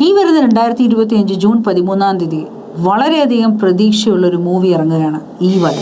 ഈ വരുന്ന രണ്ടായിരത്തി ഇരുപത്തി അഞ്ച് ജൂൺ പതിമൂന്നാം തീയതി വളരെയധികം പ്രതീക്ഷയുള്ള ഒരു മൂവി ഇറങ്ങുകയാണ് ഈ വല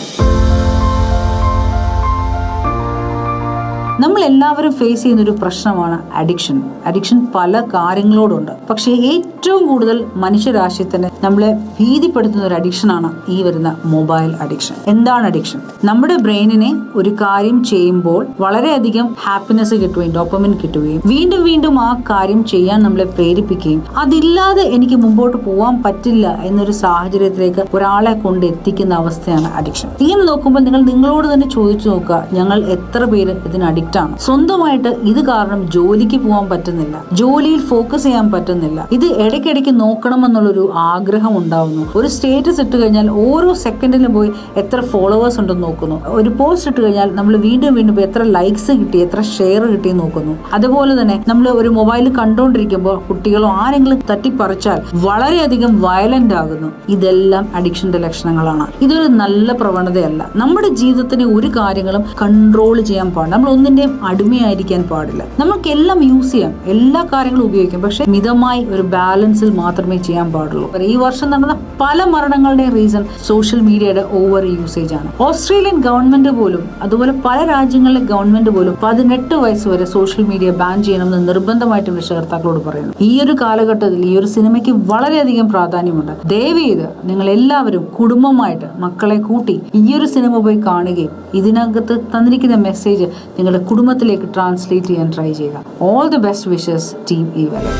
നമ്മൾ എല്ലാവരും ഫേസ് ചെയ്യുന്ന ഒരു പ്രശ്നമാണ് അഡിക്ഷൻ അഡിക്ഷൻ പല കാര്യങ്ങളോടുണ്ട്. പക്ഷേ ഏറ്റവും കൂടുതൽ മനുഷ്യരാശി തന്നെ നമ്മളെ ഭീതിപ്പെടുത്തുന്ന ഒരു അഡിക്ഷനാണ് ഈ വരുന്ന മൊബൈൽ അഡിക്ഷൻ എന്താണ് അഡിക്ഷൻ നമ്മുടെ ബ്രെയിനിനെ ഒരു കാര്യം ചെയ്യുമ്പോൾ വളരെയധികം ഹാപ്പിനെസ് കിട്ടുകയും ഡോപ്പമിൻ കിട്ടുകയും വീണ്ടും വീണ്ടും ആ കാര്യം ചെയ്യാൻ നമ്മളെ പ്രേരിപ്പിക്കുകയും അതില്ലാതെ എനിക്ക് മുമ്പോട്ട് പോകാൻ പറ്റില്ല എന്നൊരു സാഹചര്യത്തിലേക്ക് ഒരാളെ കൊണ്ട് എത്തിക്കുന്ന അവസ്ഥയാണ് അഡിക്ഷൻ ഇങ്ങനെ നോക്കുമ്പോൾ നിങ്ങൾ നിങ്ങളോട് തന്നെ ചോദിച്ചു നോക്കുക ഞങ്ങൾ എത്ര പേര് ഇതിന് അഡിക്റ്റ് ആണ് സ്വന്തമായിട്ട് ഇത് കാരണം ജോലിക്ക് പോകാൻ പറ്റുന്നില്ല. ജോലിയിൽ ഫോക്കസ് ചെയ്യാൻ പറ്റുന്നില്ല. ഇത് ഇടയ്ക്കിടയ്ക്ക് നോക്കണമെന്നുള്ളൊരു ആഗ്രഹം ഉണ്ടാവുന്നു. ഒരു സ്റ്റേറ്റസ് ഇട്ട് കഴിഞ്ഞാൽ ഓരോ സെക്കൻഡിലും പോയി എത്ര ഫോളോവേഴ്സ് ഉണ്ടെന്ന് നോക്കുന്നു. ഒരു പോസ്റ്റ് ഇട്ട് കഴിഞ്ഞാൽ നമ്മൾ വീണ്ടും വീണ്ടും എത്ര ലൈക്സ് കിട്ടി എത്ര ഷെയർ കിട്ടി നോക്കുന്നു. അതുപോലെ തന്നെ നമ്മൾ ഒരു മൊബൈൽ കണ്ടുകൊണ്ടിരിക്കുമ്പോൾ കുട്ടികളോ ആരെങ്കിലും തട്ടിപ്പറിച്ചാൽ വളരെയധികം വയലന്റ് ആകുന്നു. ഇതെല്ലാം അഡിക്ഷന്റെ ലക്ഷണങ്ങളാണ്. ഇതൊരു നല്ല പ്രവണതയല്ല. നമ്മുടെ ജീവിതത്തിന് ഒരു കാര്യങ്ങളും കൺട്രോൾ ചെയ്യാൻ പാടില്ല. നമ്മൾ ഒന്നിന്റെയും അടിമയായിരിക്കാൻ പാടില്ല. നമുക്ക് എല്ലാം യൂസ് ചെയ്യാം. എല്ലാ കാര്യങ്ങളും ഉപയോഗിക്കാം. പക്ഷെ മിതമായി ഒരു ബാലൻസിൽ മാത്രമേ ചെയ്യാൻ പാടുള്ളൂ. ഈ വർഷം നടന്ന പല മരണങ്ങളുടെയും റീസൺ സോഷ്യൽ മീഡിയയുടെ ഓവർ യൂസേജ് ആണ്. ഓസ്ട്രേലിയൻ ഗവൺമെന്റ് പോലും അതുപോലെ പല രാജ്യങ്ങളിലെ ഗവൺമെന്റ് പോലും പതിനെട്ട് വയസ്സ് വരെ സോഷ്യൽ മീഡിയ ബാൻ ചെയ്യണമെന്ന് നിർബന്ധമായിട്ടും രക്ഷകർത്താക്കളോട് പറയുന്നു. ഈ ഒരു കാലഘട്ടത്തിൽ ഈ ഒരു സിനിമയ്ക്ക് വളരെയധികം പ്രാധാന്യമുണ്ട്. ദയവ് ചെയ്ത് നിങ്ങൾ എല്ലാവരും കുടുംബമായിട്ട് മക്കളെ കൂട്ടി ഈ ഒരു സിനിമ പോയി കാണുകയും ഇതിനകത്ത് തന്നിരിക്കുന്ന മെസ്സേജ് നിങ്ങളുടെ കുടുംബത്തിലേക്ക് ട്രാൻസ്ലേറ്റ് ചെയ്യാൻ ട്രൈ ചെയ്യുക all the best wishes team ഈ വരെ